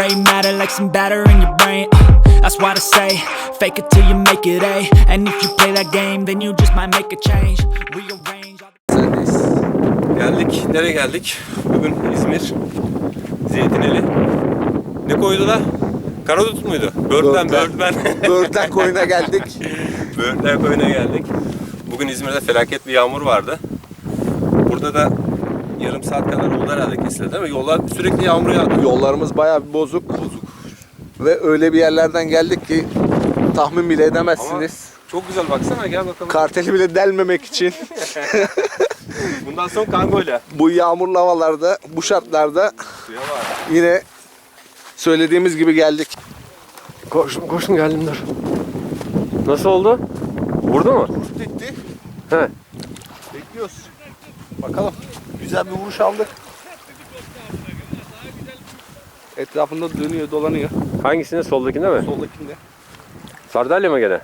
gray matter like some batter in your brain. Uh, that's why they say, fake it till you make it A. And if you play that game, then you just might make a change. Rearrange. all the- Sendeyiz. Geldik. Nereye geldik? Bugün İzmir. Zeytineli. Ne koydular? Karadut muydu? Börtlen. börtlen. Börtlen koyuna geldik. Börtlen koyuna geldik. Bugün İzmir'de felaket bir yağmur vardı. Burada da yarım saat kadar oldu herhalde kesildi değil mi? Yollar sürekli yağmur yağdı. Yollarımız bayağı bir bozuk. Bozuk. Ve öyle bir yerlerden geldik ki tahmin bile edemezsiniz. Çok güzel baksana gel bakalım. Karteli bile delmemek için Bundan sonra kangoyla. bu yağmurlu havalarda, bu şartlarda yine söylediğimiz gibi geldik. Koştum koştum geldim dur. Nasıl oldu? Vurdu mu? Gitti. He. Bekliyoruz. Bakalım. Güzel bir vuruş aldık. Etrafında dönüyor, dolanıyor. Hangisinde? Soldakinde mi? Soldakinde. Sardalya mı gene?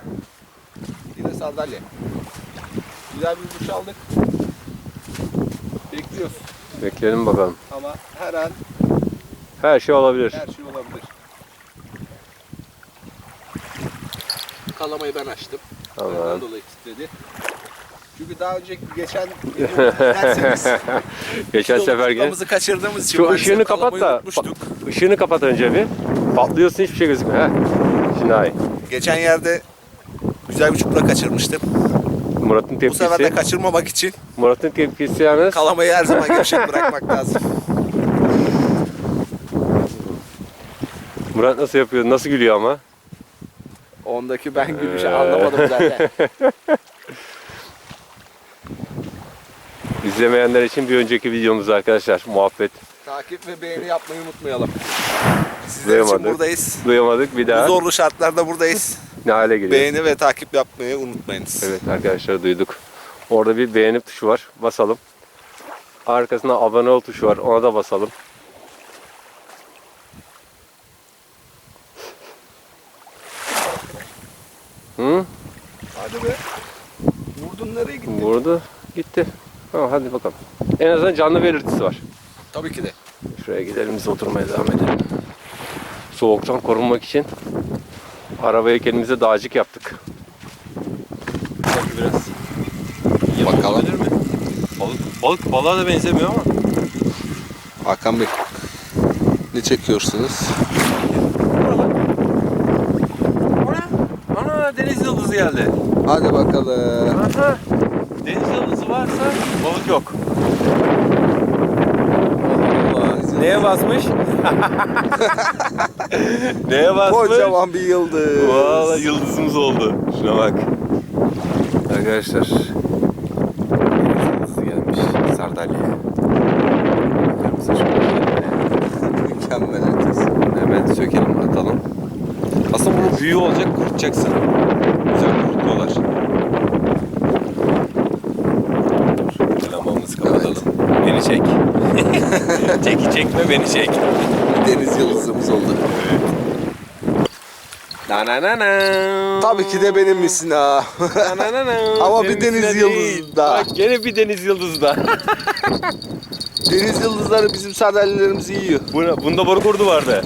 Yine sardalya. Güzel bir vuruş aldık. Bekliyoruz. Bekleyelim bakalım. Ama her an Her şey olabilir. her şey olabilir. Kalamayı ben açtım. Tamam. Ondan dolayı titredi. Çünkü daha önceki geçen Geçen sefer. Tutamızı kaçırdığımız için Şu maalesef ışığını kapat da. unutmuştuk. Bak, ışığını kapat önce bir. Patlıyorsun hiçbir şey gözükmüyor. Heh. Şimdi hayır. Geçen yerde güzel bir çupra kaçırmıştım. Murat'ın Bu sefer de tepkisi. kaçırmamak için Murat'ın tepkisi yalnız. kalamayı her zaman gevşek bırakmak lazım. Murat nasıl yapıyor? Nasıl gülüyor ama? Ondaki ben gülüşü Ee. anlamadım zaten. İzlemeyenler için bir önceki videomuz arkadaşlar. Muhabbet. Takip ve beğeni yapmayı unutmayalım. Sizler için Duyamadık. buradayız. Duyamadık bir Bu daha. zorlu şartlarda buradayız. Ne hale geliyor? Beğeni ve takip yapmayı unutmayınız. Evet arkadaşlar duyduk. Orada bir beğeni tuşu var. Basalım. Arkasında abone ol tuşu var. Ona da basalım. Hı? Hadi be. Vurdun nereye gittin? Vurdu. Gitti. Ha, hadi bakalım. En azından canlı belirtisi var. Tabii ki de. Şuraya gidelim biz oturmaya devam edelim. Soğuktan korunmak için arabayı kendimize dağcık yaptık. Belki biraz. Bakalım. Olabilir mi? Balık, balık balığa da benzemiyor ama. Hakan Bey. Ne çekiyorsunuz? Ana, ana deniz yıldızı geldi. Hadi bakalım. Aha. Deniz yıldızı varsa balık yok. Neye basmış? Neye basmış? Kocaman bir yıldız. Vallahi yıldızımız oldu. Şuna bak. Arkadaşlar. Yıldızı gelmiş Sardalya'ya. Kırmızı. Mükemmel ötesi. Hemen sökelim atalım. Aslında bunun büyüğü olacak kurutacaksın. Güzel kurutuyorlar. Lambamızı kapatalım. Beni çek. Çeki çekme beni çek. Deniz yıldızımız oldu. Na na na na. Tabii ki de benim misin ha. Na na na na. Ama Senin bir deniz üstüne yıldızı daha. Bak gene bir deniz yıldızı da. Deniz yıldızları bizim sardalyalarımızı yiyor. Buna, bunda balık kurdu vardı.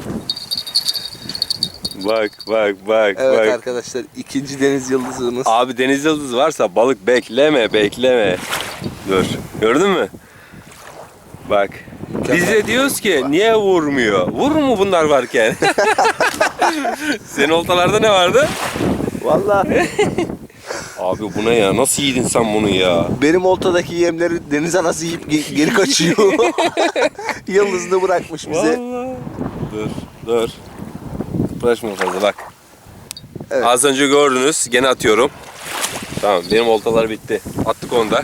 Bak bak bak Evet bak. arkadaşlar ikinci deniz yıldızımız. Abi deniz yıldızı varsa balık bekleme bekleme. Dur. Gördün mü? Bak. Biz de diyoruz ki niye vurmuyor? Vurur mu bunlar varken? Senin oltalarda ne vardı? Vallahi Abi bu ne ya? Nasıl yedin sen bunu ya? benim oltadaki yemleri denize nasıl yiyip ge- geri kaçıyor. Yıldızını bırakmış bize. Vallahi. Dur dur. Uğraşma fazla bak. Evet. Az önce gördünüz. Gene atıyorum. Tamam benim oltalar bitti. Attık onu da.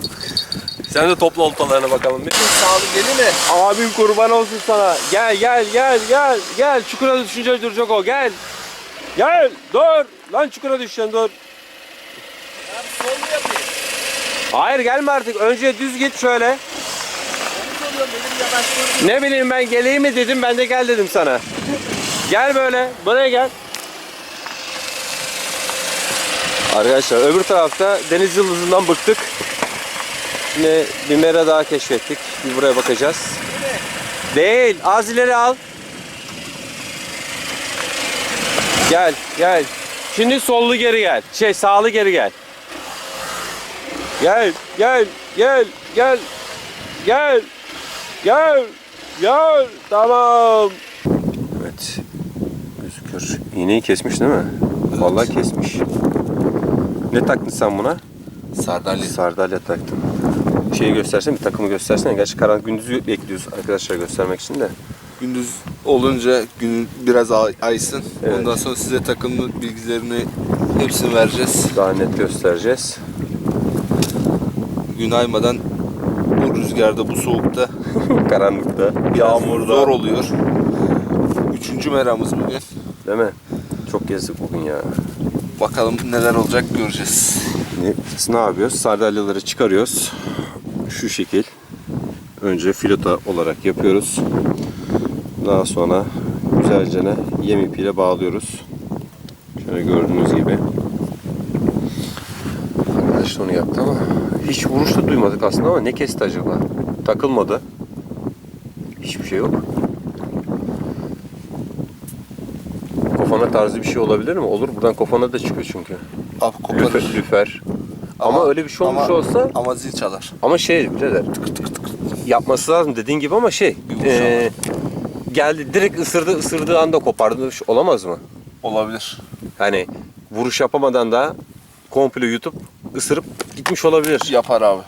Sen de topla oltalarına bakalım bir. Sağlı geli mi? Abim kurban olsun sana. Gel gel gel gel gel. Çukura düşünce duracak o gel. Gel dur. Lan çukura düşeceksin dur. Hayır gelme artık. Önce düz git şöyle. Ne bileyim ben geleyim mi dedim ben de gel dedim sana. Gel böyle. Buraya gel. Arkadaşlar öbür tarafta deniz yıldızından bıktık. Şimdi bir mera daha keşfettik. Bir buraya bakacağız. Değil. Az ileri al. Gel, gel. Şimdi sollu geri gel. Şey sağlı geri gel. Gel, gel, gel, gel. Gel. Gel. Gel. Tamam. Evet. Gözüküyor. İğneyi kesmiş değil mi? Vallahi kesmiş. Ne taktın sen buna? Sardalya. Sardalya taktım. Şeyi göstersen bir takımı göstersene. Gerçi karanlık gündüzü bekliyoruz arkadaşlar göstermek için de. Gündüz olunca gün biraz ay- aysın. Evet. Ondan sonra size takımın bilgilerini hepsini vereceğiz. Daha net göstereceğiz. Gün aymadan bu rüzgarda, bu soğukta Karanlıkta, yağmur zor oluyor. Üçüncü meramız bugün. Değil mi? Çok gezdik bugün ya. Bakalım neler olacak göreceğiz. Ne, ne yapıyoruz? Sardalyaları çıkarıyoruz. Şu şekil. Önce filota olarak yapıyoruz. Daha sonra güzelce yem ipiyle bağlıyoruz. Şöyle gördüğünüz gibi. Arkadaş da onu yaptı ama hiç vuruş da duymadık aslında ama ne kesti acaba? Takılmadı. Hiçbir şey yok. Kofana tarzı bir şey olabilir mi? Olur. Buradan kofana da çıkıyor çünkü. Ab Lüfer. koparır. lüfer. Ama, öyle bir şey olmuş ama- olsa Ama zil çalar. ama şey birader yapması lazım dediğin gibi ama şey eee, geldi direkt ısırdı ısırdığı anda kopardı olamaz mı? Olabilir. Hani vuruş yapamadan da komple yutup ısırıp gitmiş olabilir. Yapar abi.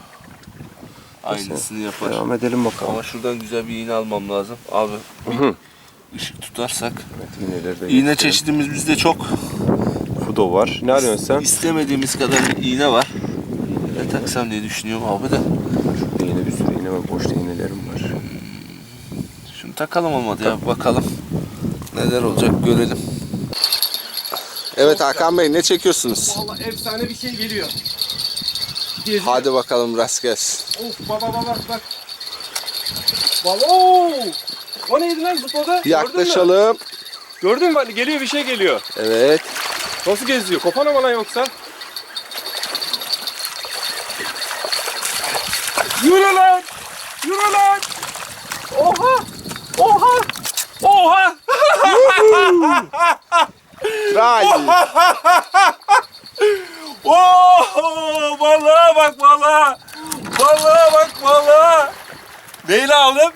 Aynısını yapar. Devam edelim bakalım. Ama şuradan güzel bir iğne almam lazım. Abi Hı. ışık tutarsak. İğneleri de İğne gösterelim. çeşidimiz bizde çok. Fudo var. Ne arıyorsun sen? İstemediğimiz kadar iğne var. Ne taksam diye düşünüyorum abi de. Şurada yine bir sürü iğne var. Boşta iğnelerim var. Şunu takalım olmadı ya bakalım. Neler olacak görelim. Evet Hakan Bey ne çekiyorsunuz? Vallahi efsane bir şey geliyor. Hadi bakalım rast gelsin. Of baba baba bak. Baba oo! O neydi lan zıpladı? Gördün mü? Yaklaşalım. Gördün mü? Geliyor bir şey geliyor. Evet. Nasıl geziyor? Kopana mı lan yoksa? Yürü lan! Yürü lan! Oha! Oha! Oha! Try. Oo! Vallahi bak vallahi! Vallahi bak vallahi! Neyle aldım?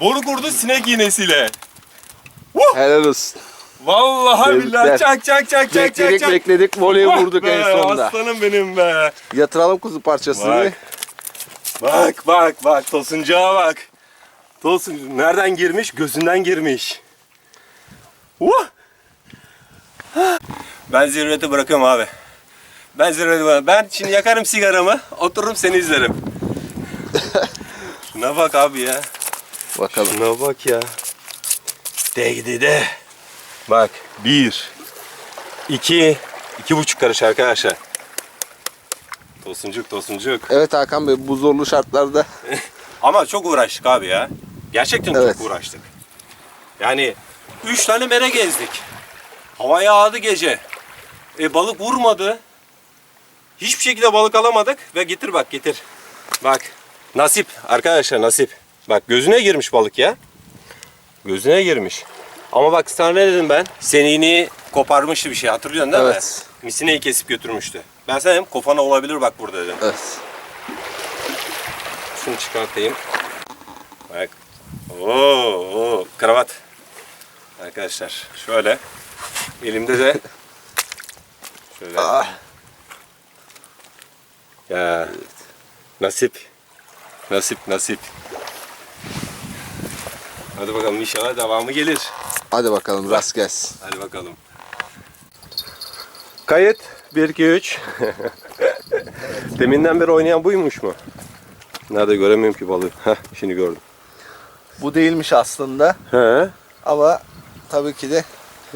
Boru kurdu sinek iğnesiyle. Helal olsun. Vallahi Tebrikler. billahi çak çak çak çak çak Bekledik çak. bekledik voleyi Vah vurduk be, en sonunda. Aslanım benim be. Yatıralım kuzu parçasını. Bak. Bak bak bak tosuncağa bak. Tosun nereden girmiş? Gözünden girmiş. Vah! Ben zirvete bırakıyorum abi. Ben zirvete bırakıyorum. Ben şimdi yakarım sigaramı, otururum seni izlerim. Şuna bak abi ya. Bakalım. Şuna bak ya. Değdi de. Bak bir, iki, iki buçuk karış arkadaşlar. Tosuncuk tosuncuk. Evet Hakan Bey bu zorlu şartlarda Ama çok uğraştık abi ya. Gerçekten Evet. çok uğraştık. Yani üç tane mere gezdik. Hava yağdı gece. E balık vurmadı. Hiçbir şekilde balık alamadık ve getir bak getir. Bak nasip arkadaşlar nasip. Bak gözüne girmiş balık ya. Gözüne girmiş. Ama bak sana ne dedim ben? Senini koparmıştı bir şey hatırlıyorsun değil Evet. mi? Misineyi kesip götürmüştü. Ben sana dedim kofana olabilir bak burada dedim. Evet. Şunu çıkartayım. Bak. Oo, oo, kravat. Arkadaşlar şöyle. Elimde de şöyle. Ah. Ya nasip. Nasip nasip. Hadi bakalım inşallah devamı gelir. Hadi bakalım rast gelsin. Hadi bakalım. Kayıt 1 2 3. Deminden beri oynayan buymuş mu? Nerede göremiyorum ki balığı. Heh, şimdi gördüm. Bu değilmiş aslında He. ama tabii ki de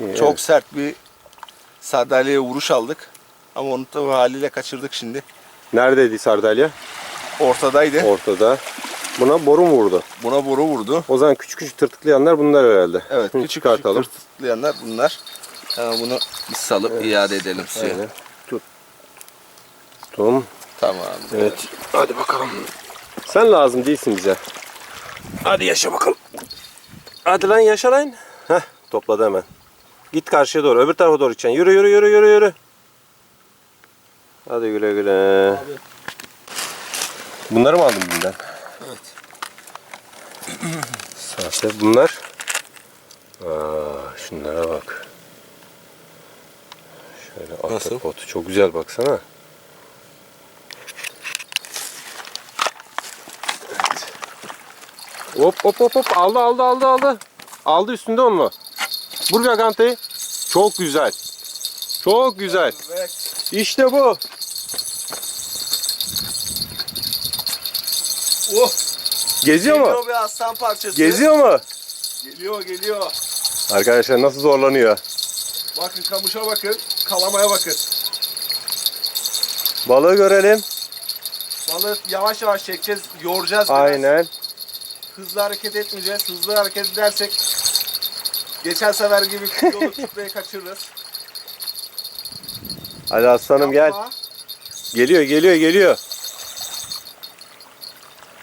Evet. çok sert bir sardalyaya vuruş aldık. Ama onu tabii haliyle kaçırdık şimdi. Neredeydi sardalya? Ortadaydı. Ortada. Buna boru vurdu? Buna boru vurdu. O zaman küçük küçük tırtıklayanlar bunlar herhalde. Evet küçük çıkartalım. küçük tırtıklayanlar bunlar. Hemen bunu bir salıp iade edelim suya. Aynen. Tut. Tuttum. Tamam. Evet. Hadi bakalım. Sen lazım değilsin bize. Hadi yaşa bakalım. Hadi lan yaşa lan. Heh topladı hemen. Git karşıya doğru. Öbür tarafa doğru gideceksin. Yürü yürü yürü yürü yürü. Hadi güle güle. Bunları mı aldın bundan? Evet. Sahte bunlar. Aa, şunlara bak. Şöyle Nasıl? ahtapot. Çok güzel baksana. Hop hop hop hop aldı aldı aldı aldı. Aldı üstünde onu. Vur gagantayı. Çok güzel. Çok güzel. Evet. İşte bu. Oh. Geziyor mu? Geliyor bir aslan parçası. Geziyor mu? Geliyor geliyor. Arkadaşlar nasıl zorlanıyor. Bakın kamışa bakın. Kalamaya bakın. Balığı görelim. Balığı yavaş yavaş çekeceğiz. Yoracağız biraz. Aynen. Hızlı hareket etmeyeceğiz. Hızlı hareket edersek geçen sefer gibi kiloluk çuprayı kaçırırız. Hadi aslanım gel. Yapma. Geliyor geliyor geliyor.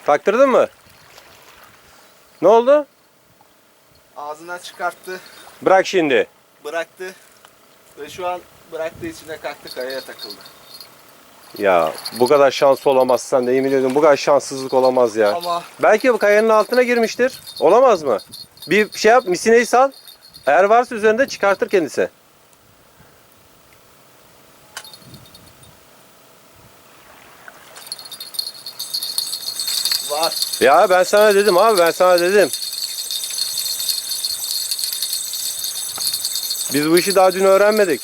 Taktırdın mı? Ne oldu? Ağzından çıkarttı. Bırak şimdi. Bıraktı. Ve şu an bıraktığı içine kalktı kayaya takıldı. Ya bu kadar şans olamaz sen de yemin ediyorum bu kadar şanssızlık olamaz ya. Ama Belki bu kayanın altına girmiştir. Olamaz mı? Bir şey yap misineyi sal. Eğer varsa üzerinde çıkartır kendisi. var. Ya ben sana dedim abi ben sana dedim. Biz bu işi daha dün öğrenmedik.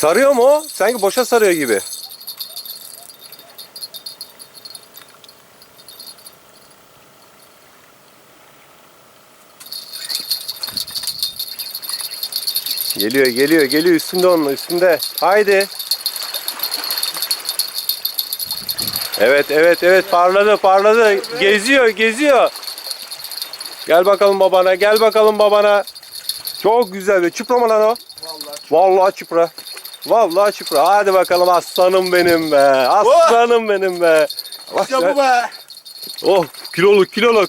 Sarıyor mu? Sanki boşa sarıyor gibi. Geliyor geliyor geliyor üstünde onun üstünde. Haydi. Evet evet evet parladı parladı. Geziyor geziyor. Gel bakalım babana gel bakalım babana. Çok güzel bir çupra mı lan o? Vallahi. Vallahi çupra. Vallahi çupra. Hadi bakalım aslanım benim be. Aslanım benim be. Bak sen- bu be. Oh kiloluk kiloluk.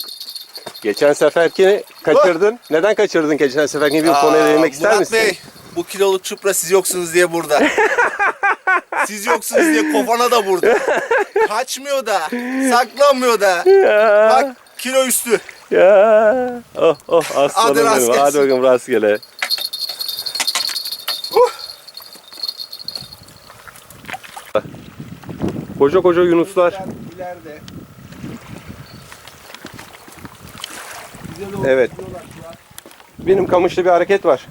Geçen seferki kaçırdın. Neden kaçırdın geçen seferki bir konuya değinmek ister Murat misin? Bey, bu kiloluk çupra siz yoksunuz diye burada. siz yoksunuz diye kofana da burada. Kaçmıyor da, saklanmıyor da. Ya, Bak kilo üstü. Ya. Oh oh aslanım Hadi benim. Hadi bakalım rastgele. Koca koca yunuslar. İleride. Evet. Benim kamışta bir hareket var.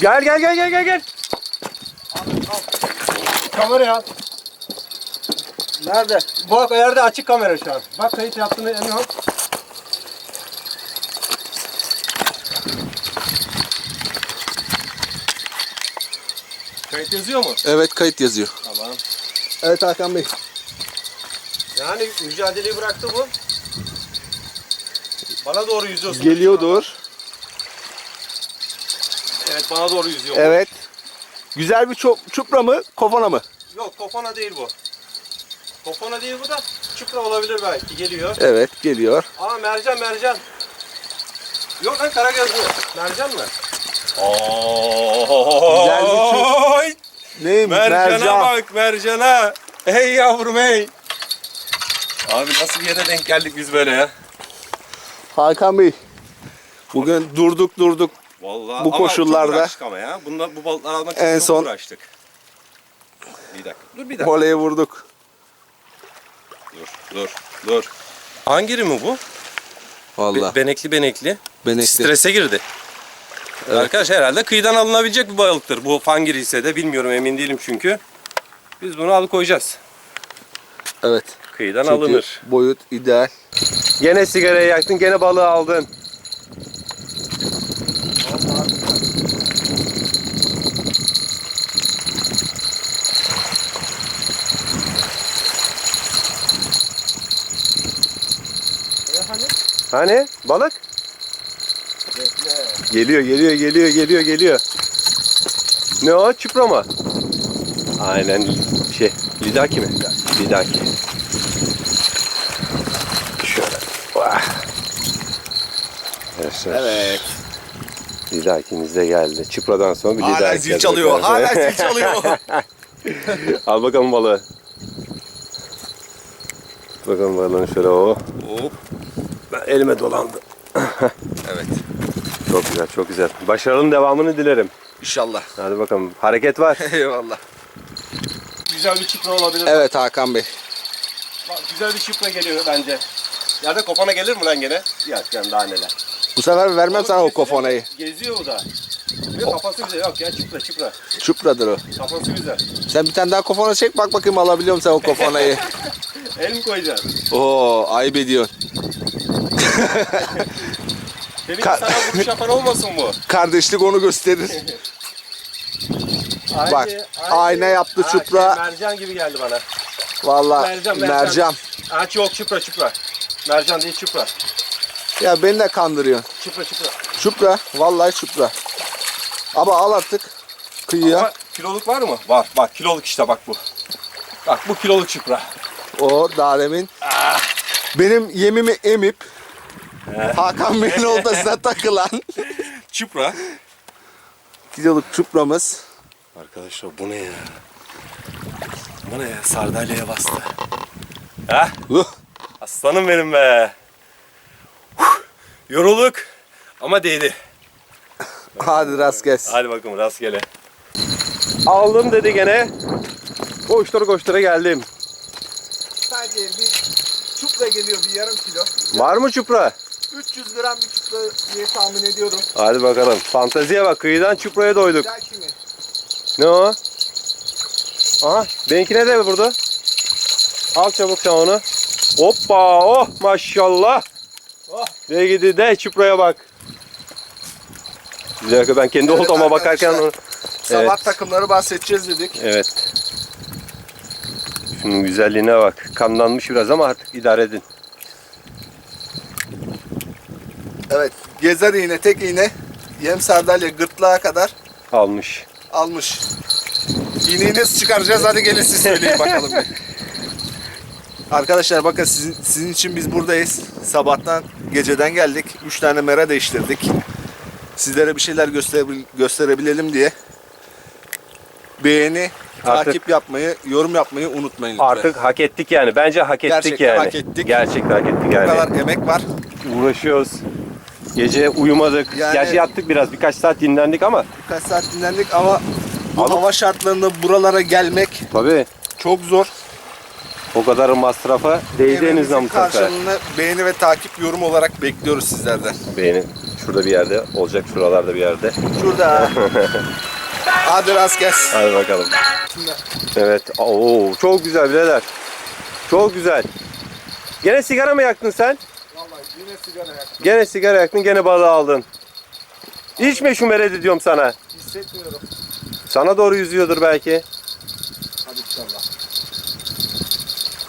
Gel gel gel gel gel gel. Kamerayı al. Nerede? Bak yerde açık kamera şu an. Bak kayıt yaptığını emin ol. Kayıt yazıyor mu? Evet kayıt yazıyor. Tamam. Evet Hakan Bey. Yani mücadeleyi bıraktı bu. Bana doğru yüzüyorsun. Geliyordur. Evet bana doğru yüzüyor. Evet. Güzel bir çop, çupra mı? Kofana mı? Yok kofana değil bu. Kofana değil bu da çupra olabilir belki geliyor. Evet geliyor. Aa mercan mercan. Yok lan kara gözlü. Mercan mı? Güzel bir Neymiş? Mercana Mercan. bak mercana. Hey yavrum hey. Abi nasıl bir yere denk geldik biz böyle ya? Hakan Bey. Bugün durduk durduk. Vallahi Bu ama koşullarda- çok uğraştık ama ya. Bunlar, bu balıkları almak için En çok son- uğraştık. Bir dakika. Dur bir dakika. Voleye vurduk. Dur dur dur. Hangiri mi bu? Be- Vallahi. benekli benekli. Benekli. Strese girdi. Arkadaş herhalde kıyıdan alınabilecek bir balıktır. Bu fangiri ise de bilmiyorum emin değilim çünkü. Biz bunu alıkoyacağız. Evet. Kıyıdan Çünkü alınır. Boyut ideal. Gene sigarayı yaktın, gene balığı aldın. Hani? Balık? Geliyor, geliyor, geliyor, geliyor, geliyor. Ne o? Çupra mı? Aynen şey, lidaki mi? Lidaki. Şöyle. Vah. Arkadaşlar. Evet. Lidakimiz de geldi. Çıpradan sonra bir Hala lidak zil çalıyor. Hala zil çalıyor. Al bakalım balığı. Bakalım balığını şöyle o. Hop. Elime dolandı. Evet. Çok güzel, çok güzel. Başarının devamını dilerim. İnşallah. Hadi bakalım. Hareket var. Eyvallah. Güzel bir çıpra olabilir. Evet Hakan Bey. Bak, güzel bir çıpra geliyor bence. Yerde kopana gelir mi lan gene? Yok canım daha neler. Bu sefer vermem sana o Balık kofonayı. Geziyor bu da. Ve kafası güzel. Yok ya çıpra çıpra. Çupradır o. Kafası güzel. Sen bir tane daha kofana çek bak bakayım alabiliyor musun sen o kofonayı. El mi koyacaksın? Oo ayıp ediyorsun. Senin Ka- sana vuruş yapan olmasın bu. Kardeşlik onu gösterir. Bak, ayna yaptı Ha, çupra. şey, mercan gibi geldi bana. Vallahi Mercan, mercan. mercan. Ha yok çupra çupra. Mercan değil çupra. Ya beni de kandırıyorsun. Çupra çupra. Çupra. Vallahi çupra. Ama al artık kıyıya. Ama kiloluk var mı? Var. Bak kiloluk işte bak bu. Bak bu kiloluk çupra. O daha demin. Benim yemimi emip Hakan Bey'in oltasına takılan Çupra. kiloluk çupramız. Arkadaşlar bu ne ya? Bu ne ya? Sardalya'ya bastı. Ha? Uh, Aslanım benim be. Huh! Yorulduk ama değdi. hadi rast gelsin. Hadi bakalım rastgele. Aldım dedi gene. Koştura koştura geldim. Sadece bir çupra geliyor bir yarım kilo. Var mı çupra? 300 gram bir çupra diye tahmin ediyorum. Hadi bakalım. Fanteziye bak. Kıyıdan çupraya doyduk. Belki mi? Ne o? Aha. Benimkine de burada. Al çabuk sen onu. Hoppa. Oh maşallah. Oh. De gidi de çupraya bak. Dakika ben kendi Evet oltama bakarken onu... Sabah Evet. takımları bahsedeceğiz dedik. Evet. Şunun güzelliğine bak. Kanlanmış biraz ama artık idare edin. Evet. Gezer iğne, tek iğne. Yem sardalya gırtlağa kadar Almış. almış. İğneyi nasıl çıkaracağız? Hadi gelin siz söyleyin bakalım. bir. Arkadaşlar bakın sizin, sizin için biz buradayız. Sabahtan, geceden geldik. 3 tane mera değiştirdik. Sizlere bir şeyler gösterebil- gösterebilelim diye. Beğeni, Artık- takip yapmayı, yorum yapmayı unutmayın lütfen. Artık hak ettik yani. Bence hak ettik Gerçekten yani. hak ettik. Gerçekten hak ettik bu yani. kadar emek var. Uğraşıyoruz. Gece uyumadık. Yani- Gerçi yattık biraz. Birkaç saat dinlendik ama. Birkaç saat dinlendik ama bu Ama- hava şartlarında buralara gelmek Tabii. çok zor. O kadar masrafa değdi en Emeğimizin azından bu sefer. karşılığını beğeni ve takip yorum olarak bekliyoruz sizlerden. Beğeni şurada bir yerde olacak şuralarda bir yerde. Şurada. Hadi rast gelsin. Hadi bakalım. Evet. Oo, çok güzel birader. Çok güzel. Gene sigara mı yaktın sen? Yine sigara yaktım. Gene sigara yaktın, gene balığı aldın. İçme şu meredi diyorum sana. Hissetmiyorum. Sana doğru yüzüyordur belki. Hadi inşallah.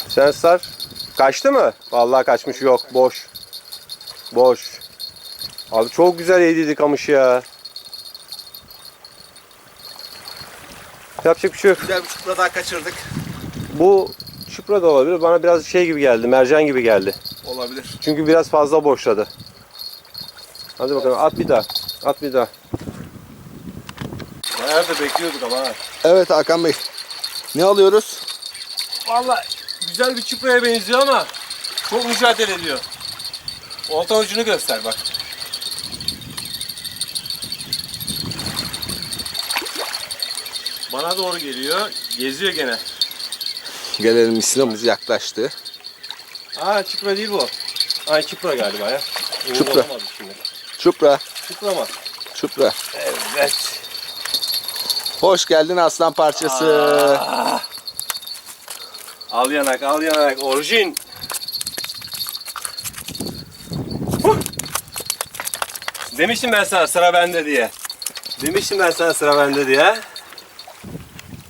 Sen sar. Kaçtı mı? Vallahi kaçmış yok. Boş. Boş. Abi çok güzel yediydi kamışı ya. Yapacak bir şey yok. Güzel bir çupra daha kaçırdık. Bu çupra da olabilir. Bana biraz şey gibi geldi. Mercan gibi geldi. Olabilir. Çünkü biraz fazla boşladı. Hadi bakalım at bir daha. At bir daha. Bayağı da bekliyorduk ama ha. Evet Hakan Bey. Ne alıyoruz? Valla güzel bir çupraya benziyor ama çok mücadele ediyor. Olta ucunu göster bak. Bana doğru geliyor. Geziyor gene. Gelelim misinamız yaklaştı. Aa çupra değil bu. Ay çupra galiba ya. Emin Çupra. olamadım şimdi. Çupra. Çupra mı? Çupra. Evet. Hoş geldin aslan parçası. Al yanak, al yanak. Orijin. Huh! Demiştim ben sana sıra bende diye. Demiştim ben sana sıra bende diye.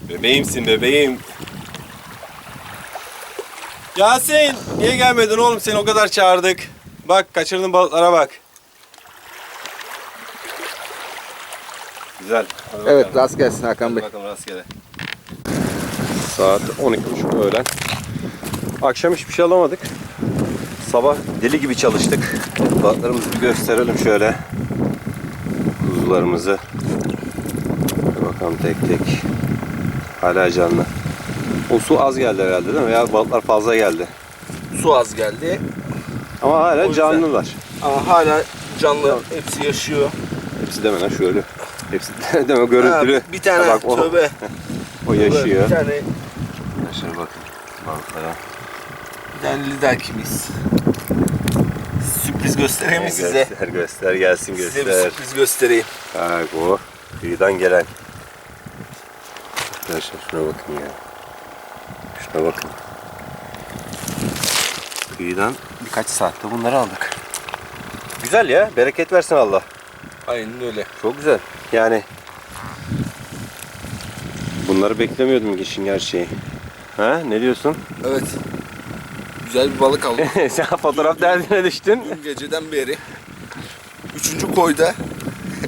Bebeğimsin bebeğim. Yasin niye gelmedin oğlum seni o kadar çağırdık. Bak kaçırdın balıklara bak. Güzel. Hadi Evet rast gelsin Hakan Bey. Bakalım rastgele. Saat 12.30 öğlen. Akşam hiçbir şey alamadık. Sabah deli gibi çalıştık. Balıklarımızı bir gösterelim şöyle. Kuzularımızı. Bakalım tek tek. Hala canlı. O su az geldi herhalde değil mi? Veya balıklar fazla geldi. Su az geldi. Ama hala yüzden- canlılar. Ama hala canlı. Hepsi yaşıyor. Hepsi deme lan şöyle. Hepsi deme görüntülü. Ha, bir tane bak, o, tövbe. o yaşıyor. Bir tane, Arkadaşlar bakın balıklara. bir tane lider kimiz. Sürpriz göstereyim mi size? Göster göster gelsin Size bir göster. sürpriz göstereyim. Bak o kıyıdan gelen. Arkadaşlar şuna bakın ya. Şuna bakın. Kıyıdan birkaç saatte bunları aldık. Güzel ya. Bereket versin Allah. Aynen öyle. Çok güzel. Yani bunları beklemiyordum işin gerçeği. Ha ne diyorsun? Evet. Güzel bir balık aldım. Sen fotoğraf derdine düştün. Dün geceden beri. Üçüncü koyda.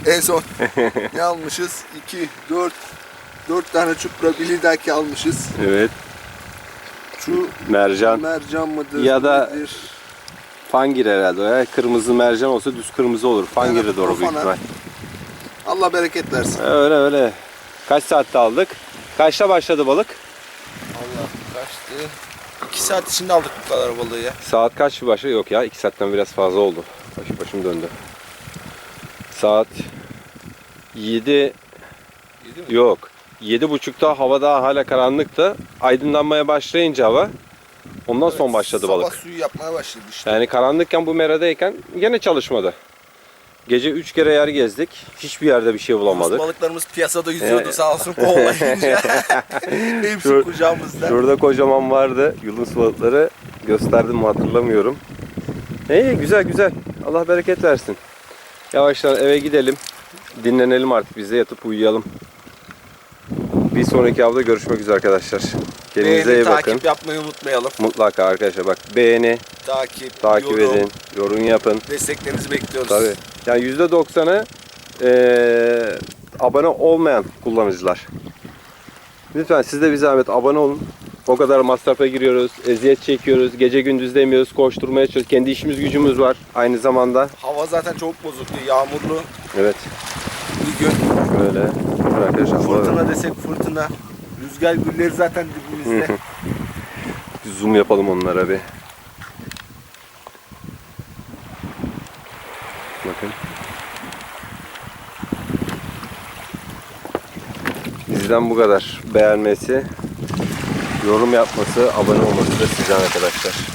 en son ne almışız? 2, 4, 4 tane çupra bir lidaki almışız. Evet. Şu Mercan. mercan mıdır? Ya da- nedir? Fangir herhalde ya. Kırmızı mercan olsa düz kırmızı olur. Fangir'e Yani doğru büyük ihtimal. Allah bereket versin. Öyle öyle. Kaç saatte aldık? Kaçta başladı balık? Allah kaçtı? 2 saat içinde aldık bu kadar balığı ya. Saat kaç başladı? Yok ya 2 saatten biraz fazla oldu. Başı başım döndü. Saat 7 Yedi yok. Yedi buçukta hava daha hala karanlıktı. Aydınlanmaya başlayınca hava ondan son başladı Sabah balık. suyu yapmaya başladı işte. Yani karanlıkken bu meradayken gene çalışmadı. Gece 3 kere yer gezdik. Hiçbir yerde bir şey bulamadık. Balıklarımız piyasada yüzüyordu Evet. sağ olsun kovalayınca. Hepsi Şur- kucağımızda. Şurada kocaman vardı. Yunus balıkları gösterdim hatırlamıyorum. İyi güzel güzel. Allah bereket versin. Yavaştan eve gidelim. Dinlenelim artık biz de yatıp uyuyalım. Bir sonraki avda görüşmek üzere arkadaşlar. Kendinize Beğeni, iyi bakın. takip yapmayı unutmayalım. Mutlaka arkadaşlar bak beğeni, Takip, takip yorum, edin, yorum yapın. Desteklerinizi bekliyoruz. Tabii. Yani %90'ı eee abone olmayan kullanıcılar. Lütfen siz de bir zahmet abone olun. O kadar masrafa giriyoruz, eziyet çekiyoruz, gece gündüz demiyoruz, koşturmaya çalışıyoruz. Kendi işimiz gücümüz var aynı zamanda. Hava zaten çok bozuktu. Yağmurlu Evet, bir gün. böyle. Arkadaşlar Fırtına desek fırtına. Rüzgar gülleri zaten dibimizde. bir zoom yapalım onlara bir. Bakın. Bizden bu kadar. Beğenmesi, yorum yapması, abone olması da sizden arkadaşlar.